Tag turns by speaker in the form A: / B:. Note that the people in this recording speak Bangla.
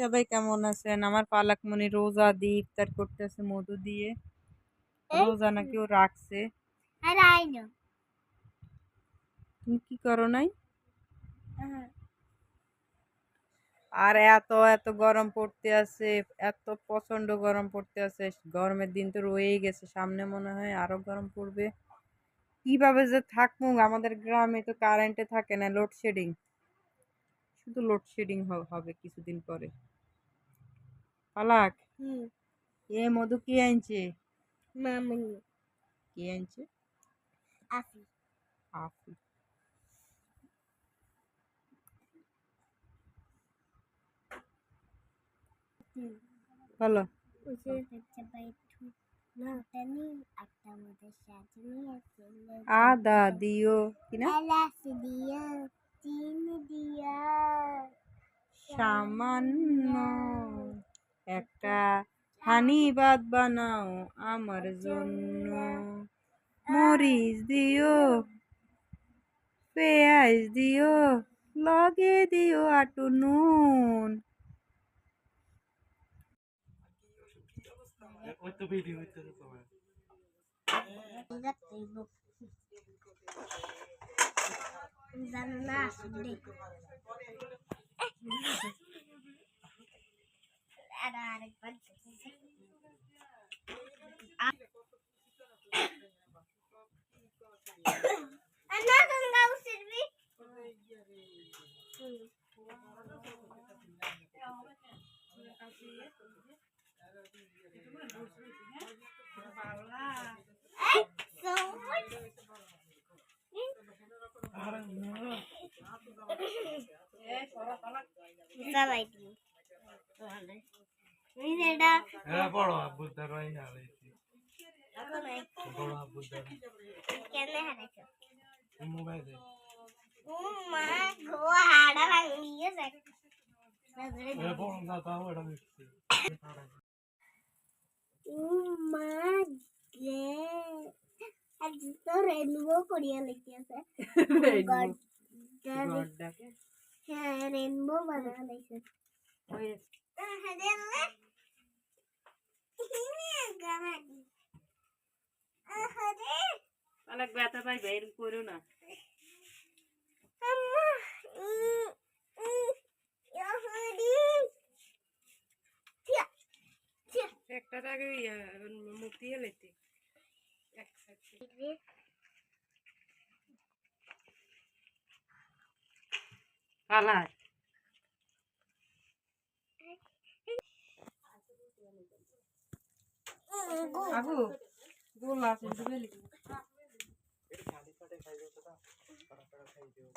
A: সবাই কেমন আছেন? আমার পালাকমণি রোজা দিয়ে ইফতার করতেছে মধু দিয়ে। রোজা নাকি ও রাখছে। তুমি কি করো নাই? আর এত এত গরম পড়তে আছে এত প্রচণ্ড গরম পড়তে আছে। গরমের দিন তো রয়েই গেছে সামনে মনে হয় আরও গরম পড়বে। কীভাবে যে থাকব আমাদের গ্রামে তো কারেন্টে থাকে না লোডশেডিং শুধু লোডশেডিং হবে কিছুদিন পরে। পালাক এ মধু কি আনছে
B: মামনি
A: কি আনছে আফি বলো আদা দিও
B: দিয়া
A: সামান্য একটা হানি বাদ বানাও আমার জন্য। মরিচ দিও, পেঁয়াজ দিও, লগে দিও আটু নুন।
B: জানো না আসলে আর আরেকবার না গঙ্গা উসিরবি এই সৌমন চালাই তুমি এই যে এটা
C: হ্যাঁ বড় আব্বুদার ভাই হারাইছি বড় আব্বুদার
B: কেন হারাইছো
C: মোবাইলে
B: মা গো হাড়া ভাঙিয়ে যায়
C: বড় না তাও এটা
B: রেনবো করিয়া লেগেছে হ্যাঁ রেনবো বানা লেগেছে
A: অনেক ব্যথা পাইবে এরকম করো না একটার আগে মুখ দিয়ে এক সাইড কালার আবু গোল আছে খাই দিও খাই দিও